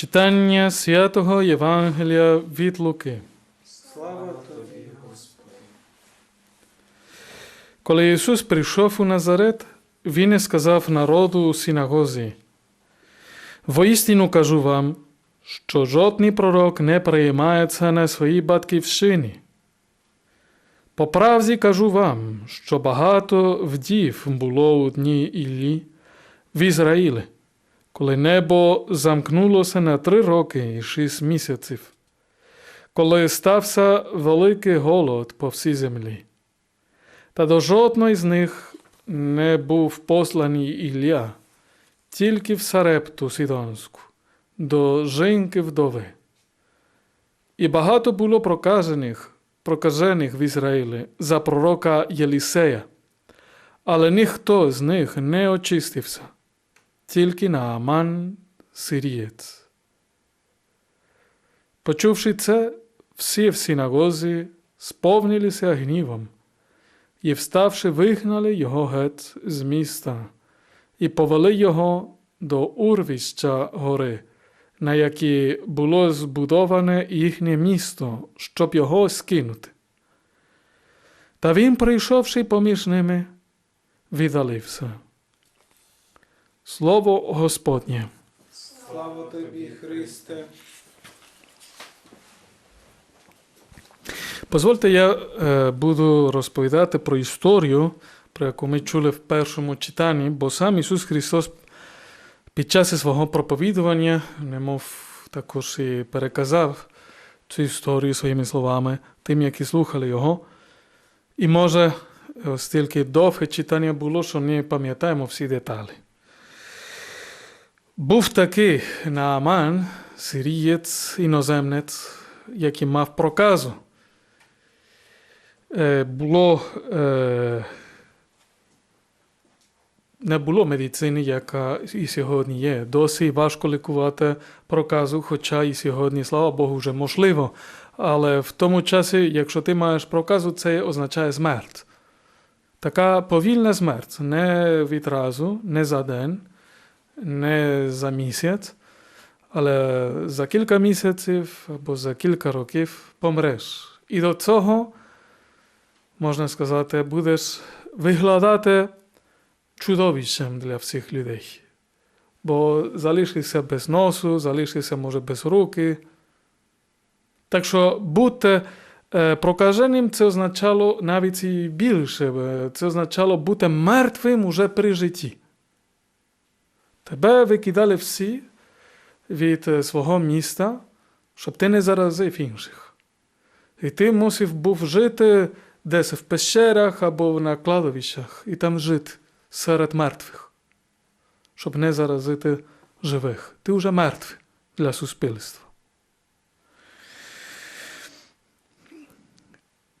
Читання святого Євангелія від Луки. Слава тобі, Господи. Коли Ісус прийшов у Назарет, Він і сказав народу у синагозі: Воістину кажу вам, що жодний пророк не приймається на своїй батьківщині. По правді кажу вам, що багато вдів було у дні Іллі в Ізраїлі, коли небо замкнулося на три роки і шість місяців, коли стався великий голод по всій землі. Та до жодної з них не був посланий Ілля, тільки в Сарепту Сідонську, до жінки вдови. І багато було проказаних, прокажених в Ізраїлі за пророка Єлісея, але ніхто з них не очистився, тільки Нааман сирієць. Почувши це, всі в синагозі сповнилися гнівом і, вставши, вигнали його геть з міста і повели його до урвища гори, на якій було збудоване їхнє місто, щоб його скинути. Та він, прийшовши поміж ними, віддалився. Слово Господнє. Слава тобі, Христе. Дозвольте, я е, буду розповідати про історію, про яку ми чули в першому читанні, бо сам Ісус Христос під час свого проповідування, немов також і переказав цю історію своїми словами тим, які слухали його. І може, оскільки довге читання було, що не пам'ятаємо всі деталі. Був такий Нааман, сирієць, іноземець, який мав проказу е, було, е, не було медицини, яка і сьогодні є. Досі важко лікувати проказу, хоча і сьогодні, слава Богу, вже можливо. Але в тому часі, якщо ти маєш проказу, це означає смерть. Така повільна смерть, не відразу, не за день, не за місяць, але за кілька місяців або за кілька років помреш. І до цього можна сказати, будеш виглядати чудовищем для всіх людей. Бо залишишся без носу, залишишся, може, без руки. Так що бути е, прокаженим це означало навіть і більше. Це означало бути мертвим уже при житті. Тебе викидали всі від е, свого міста, щоб ти не заразив інших. І ти мусив був жити десь в пещерах або на кладовищах і там жити серед мертвих, щоб не заразити живих. Ти вже мертвий для суспільства.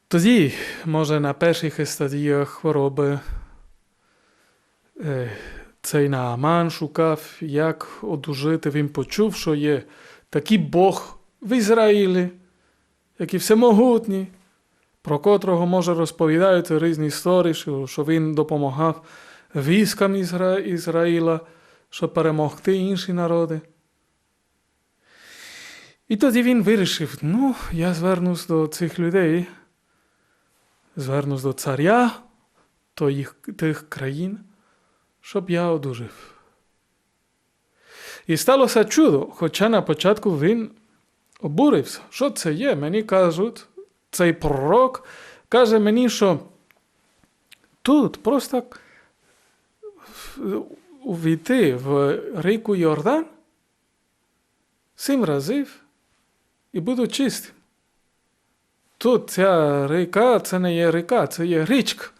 Тоді, може, на перших стадіях хвороби е, цей Нааман шукав, як одужити. Він почув, що є такий Бог в Ізраїлі, який всемогутній, про котрого може розповідають різні історії, що, він допомагав військам Ізра... Ізраїла, щоб перемогти інші народи. І тоді він вирішив: ну, я звернусь до цих людей, звернусь до царя то тих країн, щоб я одужав. І сталося чудо, хоча на початку він обурився. Що це є? Мені кажуть, цей пророк каже мені, що тут просто увійти в ріку Йордан сім разів і буду чистим. Тут ця ріка це не є ріка, це є річка.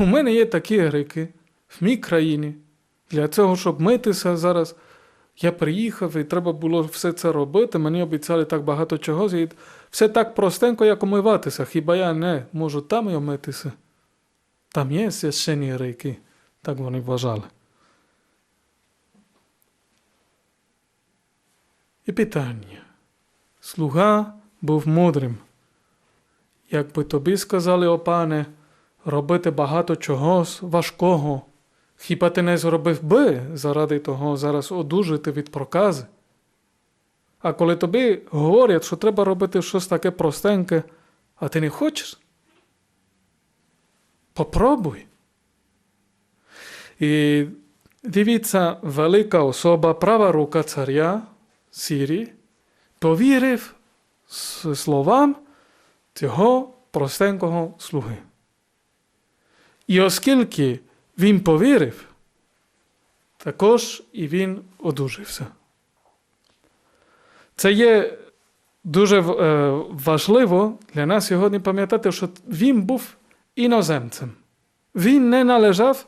У мене є такі ріки в мій країні. Для цього, щоб митися зараз, я приїхав і треба було все це робити. Мені обіцяли так багато чого. Все так простенько, як умиватися. Хіба я не можу там і омитися? Там є священні ріки, так вони вважали. І питання. Слуга був мудрим. Якби тобі сказали, о пане, робити багато чогось важкого, хіба ти не зробив би заради того зараз одужати від прокази? А коли тобі говорять, що треба робити щось таке простеньке, а ти не хочеш, попробуй. І дивіться, велика особа, права рука царя Сірії, повірив словам цього простенького слуги. І оскільки він повірив, також і він одужався. Це є дуже е, важливо для нас сьогодні пам'ятати, що він був іноземцем. Він не належав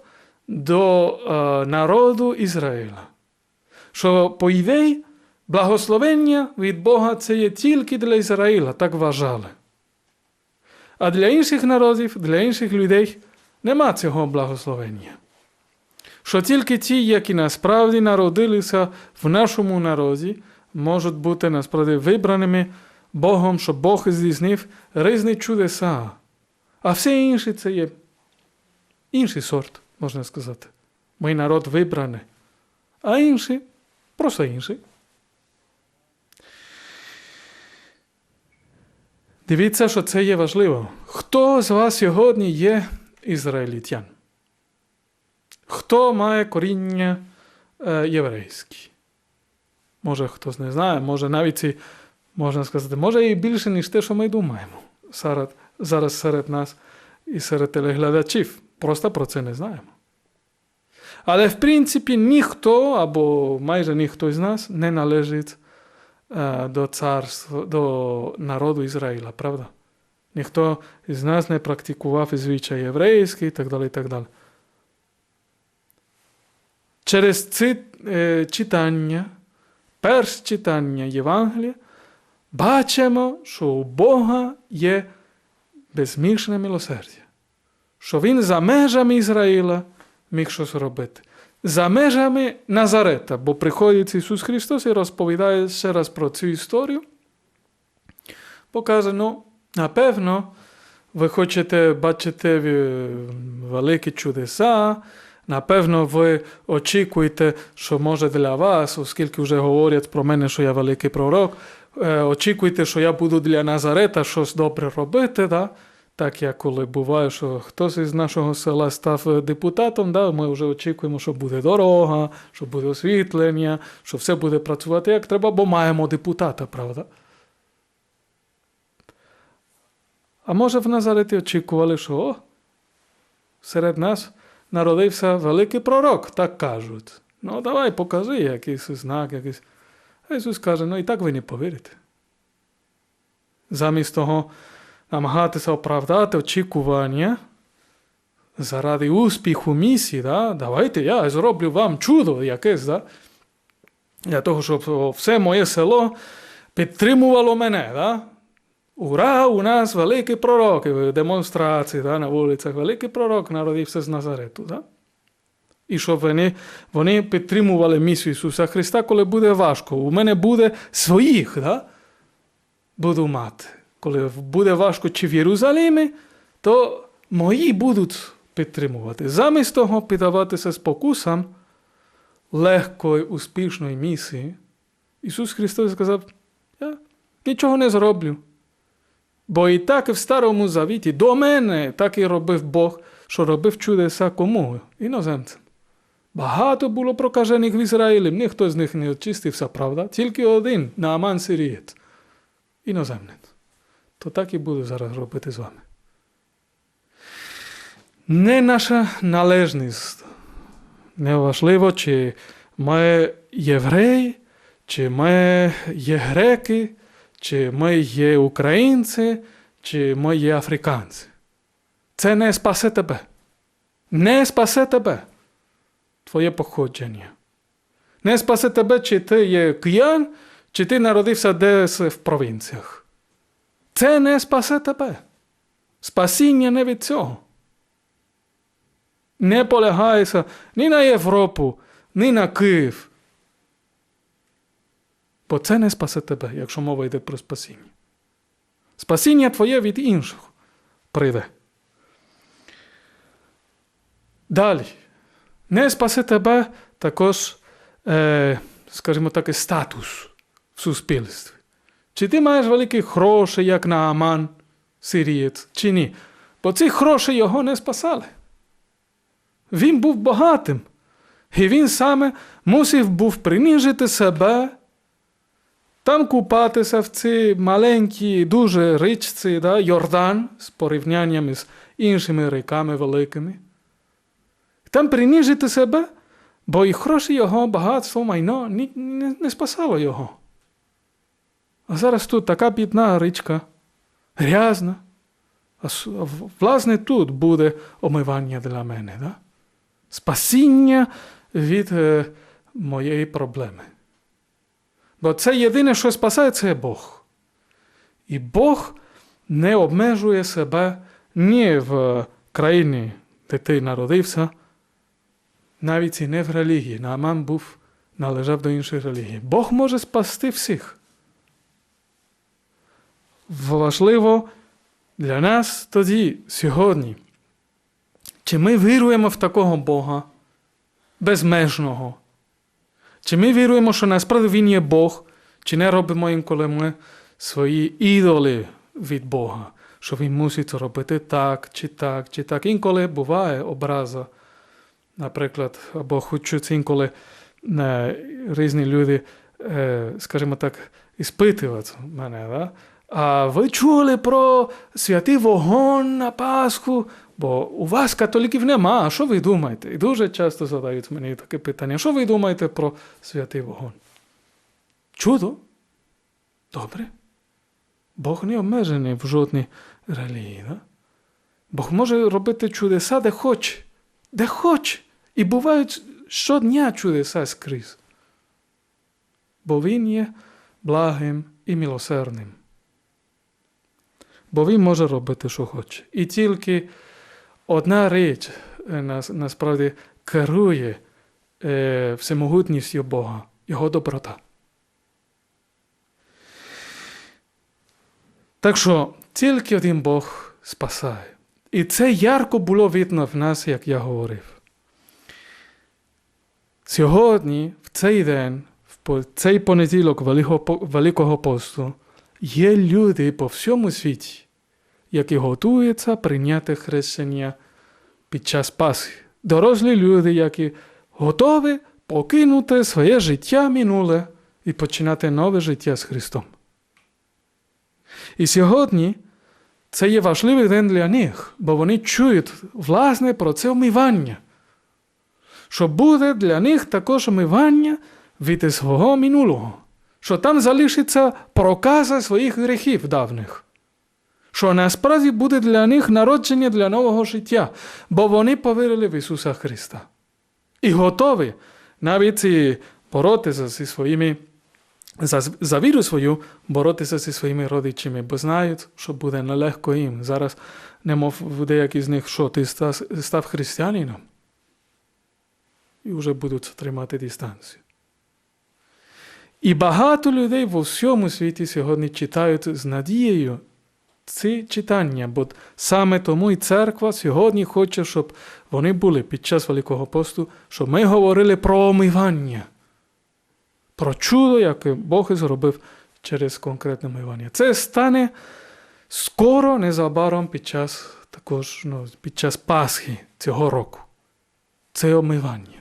до е, народу Ізраїля. Що по ідеї благословення від Бога це є тільки для Ізраїля, так вважали. А для інших народів, для інших людей нема цього благословення. Що тільки ті, які насправді народилися в нашому народі, можуть бути насправді вибраними Богом, щоб Бог здійснив різні чудеса. А все інше це є інший сорт, можна сказати. Мій народ вибраний. А інший просто інший. Дивіться, що це є важливо. Хто з вас сьогодні є ізраїлітян? Хто має коріння е, єврейське? Може, хтось не знає, може навіть і, можна сказати, може і більше, ніж те, що ми думаємо серед, зараз серед нас і серед телеглядачів. Просто про це не знаємо. Але в принципі ніхто або майже ніхто з нас не належить е, до царства, до народу Ізраїля, правда? Ніхто з нас не практикував звичай єврейський і так далі. І так далі. Через ці е, читання, перше читання Євангелія, бачимо, що у Бога є безмірне милосердя. Що Він за межами Ізраїля міг щось робити. За межами Назарета, бо приходить Ісус Христос і розповідає ще раз про цю історію. Покаже, ну, напевно, ви хочете бачити е, великі чудеса, Напевно, ви очікуєте, що може для вас, оскільки вже говорять про мене, що я великий пророк, е, очікуєте, що я буду для Назарета щось добре робити. Да? Так як коли буває, що хтось із нашого села став депутатом, да? ми вже очікуємо, що буде дорога, що буде освітлення, що все буде працювати як треба, бо маємо депутата, правда? А може в Назареті очікували, що о, серед нас народився великий пророк, так кажуть. Ну, давай покажи якийсь знак, якийсь. А Ісус каже, ну і так ви не повірите. Замість того намагатися оправдати очікування заради успіху місії, да? давайте я зроблю вам чудо якесь, да? для того, щоб все моє село підтримувало мене. Да? Ура, у нас великий пророк, демонстрації да, на вулицях, великий пророк народився з Назарету. Да? І щоб вони, вони підтримували місію Ісуса Христа, коли буде важко. У мене буде своїх, да? буду мати. Коли буде важко чи в Єрусалимі, то мої будуть підтримувати. Замість того піддаватися спокусам легкої, успішної місії, Ісус Христос сказав, я нічого не зроблю. Бо і так і в Старому Завіті до мене так і робив Бог, що робив чудеса кому? Іноземцям. Багато було прокажених в Ізраїлі, ніхто з них не очистився, правда? Тільки один Нааман Сирієць. Іноземець. То так і буду зараз робити з вами. Не наша належність. Неважливо, чи ми євреї, чи ми є греки, чи ми є українці, чи ми є африканці. Це не спасе тебе. Не спасе тебе. Твоє походження. Не спасе тебе, чи ти є киян, чи ти народився десь в провінціях. Це не спасе тебе. Спасіння не від цього. Не полягайся ні на Європу, ні на Київ. Бо це не спасе тебе, якщо мова йде про спасіння. Спасіння твоє від інших прийде. Далі. Не спасе тебе також, е, скажімо так, статус в суспільстві. Чи ти маєш великі гроші, як на Аман, сирієць, чи ні? Бо ці гроші його не спасали. Він був багатим. І він саме мусив був приніжити себе, там купатися в цій маленькій, дуже річці, да, Йордан, з порівнянням з іншими ріками великими. Там приніжити себе, бо і гроші його, багатство, майно ні, не, не спасало його. А зараз тут така бідна річка, грязна. А власне тут буде омивання для мене. Да? Спасіння від е, моєї проблеми. Бо це єдине, що спасає, це Бог. І Бог не обмежує себе ні в країні, де ти народився, навіть і не в релігії. Нааман був, належав до іншої релігії. Бог може спасти всіх. Важливо для нас тоді, сьогодні, чи ми віруємо в такого Бога безмежного, чи ми віруємо, що насправді Він є Бог, чи не робимо інколи ми свої ідоли від Бога, що Він мусить робити так, чи так, чи так. Інколи буває образа, наприклад, або хочуть інколи різні люди, скажімо так, іспитувати мене. Да? А ви чули про святий вогонь на Пасху? Бо у вас католиків нема. А що ви думаєте? І дуже часто задають мені таке питання: що ви думаєте про святий вогонь? Чудо? Добре. Бог не обмежений в жодній релігії. Да? Бог може робити чудеса, де хоче, де хоче. І бувають щодня чудеса скрізь. Бо Він є благим і милосердним. Бо він може робити, що хоче. І тільки одна річ е, нас, насправді керує е, всемогутністю Бога, Його доброта. Так що тільки один Бог спасає. І це ярко було видно в нас, як я говорив. Сьогодні, в цей день, в цей понеділок Великого, по- Великого посту, є люди по всьому світі, які готуються прийняти хрещення під час Пасхи. Дорослі люди, які готові покинути своє життя минуле і починати нове життя з Христом. І сьогодні це є важливий день для них, бо вони чують власне про це омивання. Що буде для них також омивання від свого минулого, що там залишиться проказа своїх гріхів давних. Що насправді буде для них народження для нового життя, бо вони повірили в Ісуса Христа. І готові навіть боротися зі своїми за, за віру свою боротися зі своїми родичами, бо знають, що буде нелегко їм. Зараз, немов в деякі з них, що ти став християнином, і вже будуть тримати дистанцію. І багато людей в усьому світі сьогодні читають з надією ці читання, бо саме тому і церква сьогодні хоче, щоб вони були під час Великого посту, щоб ми говорили про омивання про чудо, яке Бог зробив через конкретне мивання. Це стане скоро, незабаром під час також ну, під час Пасхи цього року. Це омивання.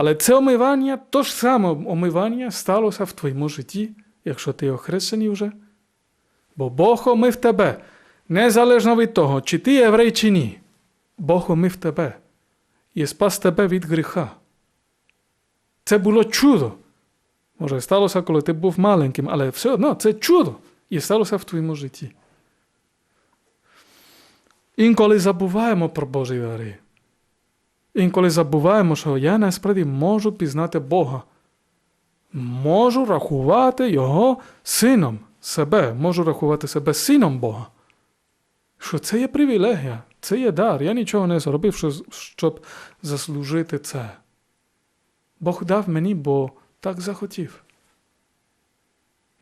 Але це омивання, то ж саме омивання сталося в твоєму житті, якщо ти охрещений вже. Бо Бог омив тебе, незалежно від того, чи ти єврей, чи ні. Бог омив тебе і спас тебе від гріха. Це було чудо. Може, сталося, коли ти був маленьким, але все одно це чудо. І сталося в твоєму житті. Інколи забуваємо про Божі дари. Інколи забуваємо, що я насправді можу пізнати Бога. Можу рахувати Його сином себе, можу рахувати себе сином Бога. Що це є привілегія, це є дар. Я нічого не зробив, щоб заслужити це. Бог дав мені, бо так захотів.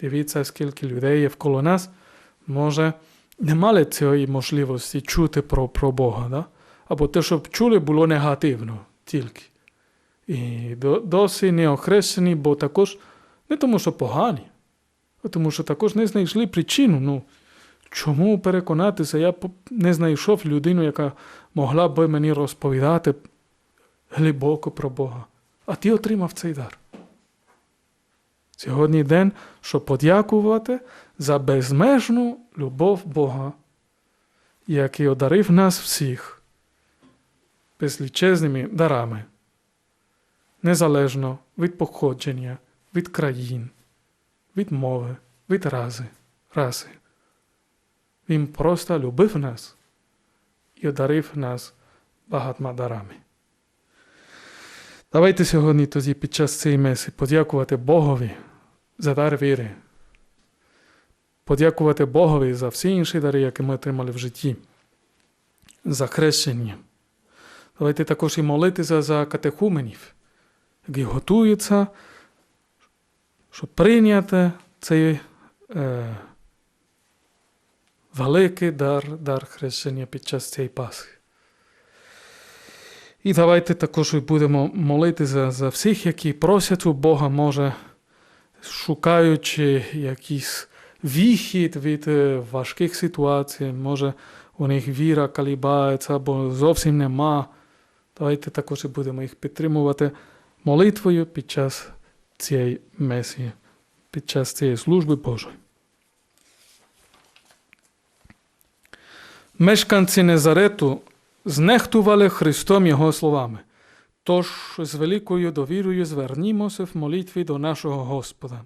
Дивіться, скільки людей є вколо нас, може, не мали цієї можливості чути про, про Бога. Да? Або те, що чули, було негативно тільки. І досі не охрещені, бо також Не тому, що погані, а тому, що також не знайшли причину. Ну, чому переконатися? Я не знайшов людину, яка могла би мені розповідати глибоко про Бога. А ти отримав цей дар. Сьогодні день, щоб подякувати за безмежну любов Бога, який одарив нас всіх безлічезними дарами, незалежно від походження, від країн, від мови, від рази, раси. Він просто любив нас і одарив нас багатьма дарами. Давайте сьогодні тоді під час цієї меси подякувати Богові за дар віри. Подякувати Богові за всі інші дари, які ми отримали в житті, за хрещення. Давайте також і молитися за катехуменів, які готуються, щоб прийняти цей е, великий дар, дар хрещення під час цієї Пасхи. І давайте також будемо молитися за всіх, які просять у Бога, може, шукаючи якийсь вихід від е, важких ситуацій, може у них віра калібається або зовсім нема. Давайте також і будемо їх підтримувати молитвою під час цієї месії, під час цієї служби Божої. Мешканці Незарету знехтували Христом Його словами. Тож з великою довірою звернімося в молитві до нашого Господа.